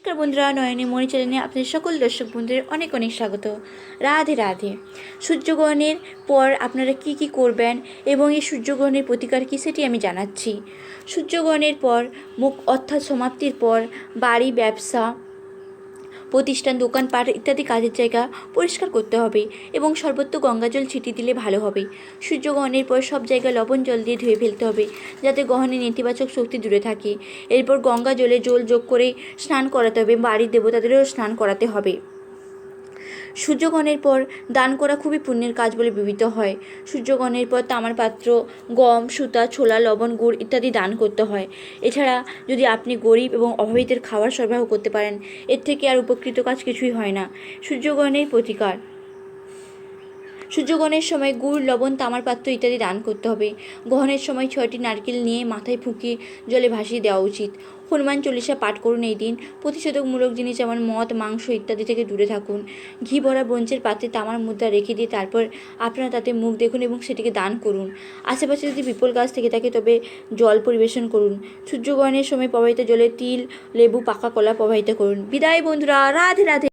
নমস্কার বন্ধুরা, নয়নী মনি চ্যানেলে আপনাদের সকল দর্শক বন্ধুদের অনেক অনেক স্বাগত। রাধে রাধে। সূর্যগ্রহণের পর আপনারা কি কি করবেন এবং এই সূর্যগ্রহণের প্রতিকার কী সেটি আমি জানাচ্ছি। সূর্যগ্রহণের পর মুখ অর্থাৎ সমাপ্তির পর বাড়ি, ব্যবসা প্রতিষ্ঠান, দোকানপাট ইত্যাদি কাজের জায়গা পরিষ্কার করতে হবে এবং সর্বত্র গঙ্গাজল ছিটিয়ে দিলে ভালো হবে। সূর্যগ্রহণের পর সব জায়গা লবণ জল দিয়ে ধুয়ে ফেলতে হবে যাতে গ্রহণের নেতিবাচক শক্তি দূরে থাকে। এরপর গঙ্গা জলে জল যোগ করে স্নান করাতে হবে বাড়ির দেবতাদেরও স্নান করাতে হবে। সূর্যগ্রহণের পর দান করা খুবই পুণ্যের কাজ বলে বিবেচিত হয়। সূর্যগণের পর তামার পাত্র, গম, সুতা, ছোলা, লবণ, গুড় ইত্যাদি দান করতে হয়। এছাড়া যদি আপনি গরিব এবং অভাবীদের খাবার সরবরাহ করতে পারেন, এর থেকে আর উপকৃত কাজ কিছুই হয় না। সূর্যগ্রহণের প্রতিকার। সূর্যগ্রহণের সময় গুড়, লবণ, তামার পাত্র ইত্যাদি দান করতে হবে। গ্রহণের সময় ছয়টি নারকেল নিয়ে মাথায় ফুঁকিয়ে জলে ভাসিয়ে দেওয়া উচিত। হনুমান চল্লিশা পাঠ করুন এই দিন। প্রতিষেধকমূলক জিনিস যেমন মদ, মাংস ইত্যাদি থেকে দূরে থাকুন। ঘি ভরা ব্রঞ্চের পাত্রে তামার মুদ্রা রেখে দিয়ে তারপর আপনারা তাতে মুখ দেখুন এবং সেটিকে দান করুন। আশেপাশে যদি বিপল গাছ থেকে থাকে তবে জল পরিবেশন করুন। সূর্যগ্রহণের সময় প্রবাহিত জলে তিল, লেবু, পাকা কলা প্রবাহিত করুন। বিদায় বন্ধুরা, রাধে রাধে।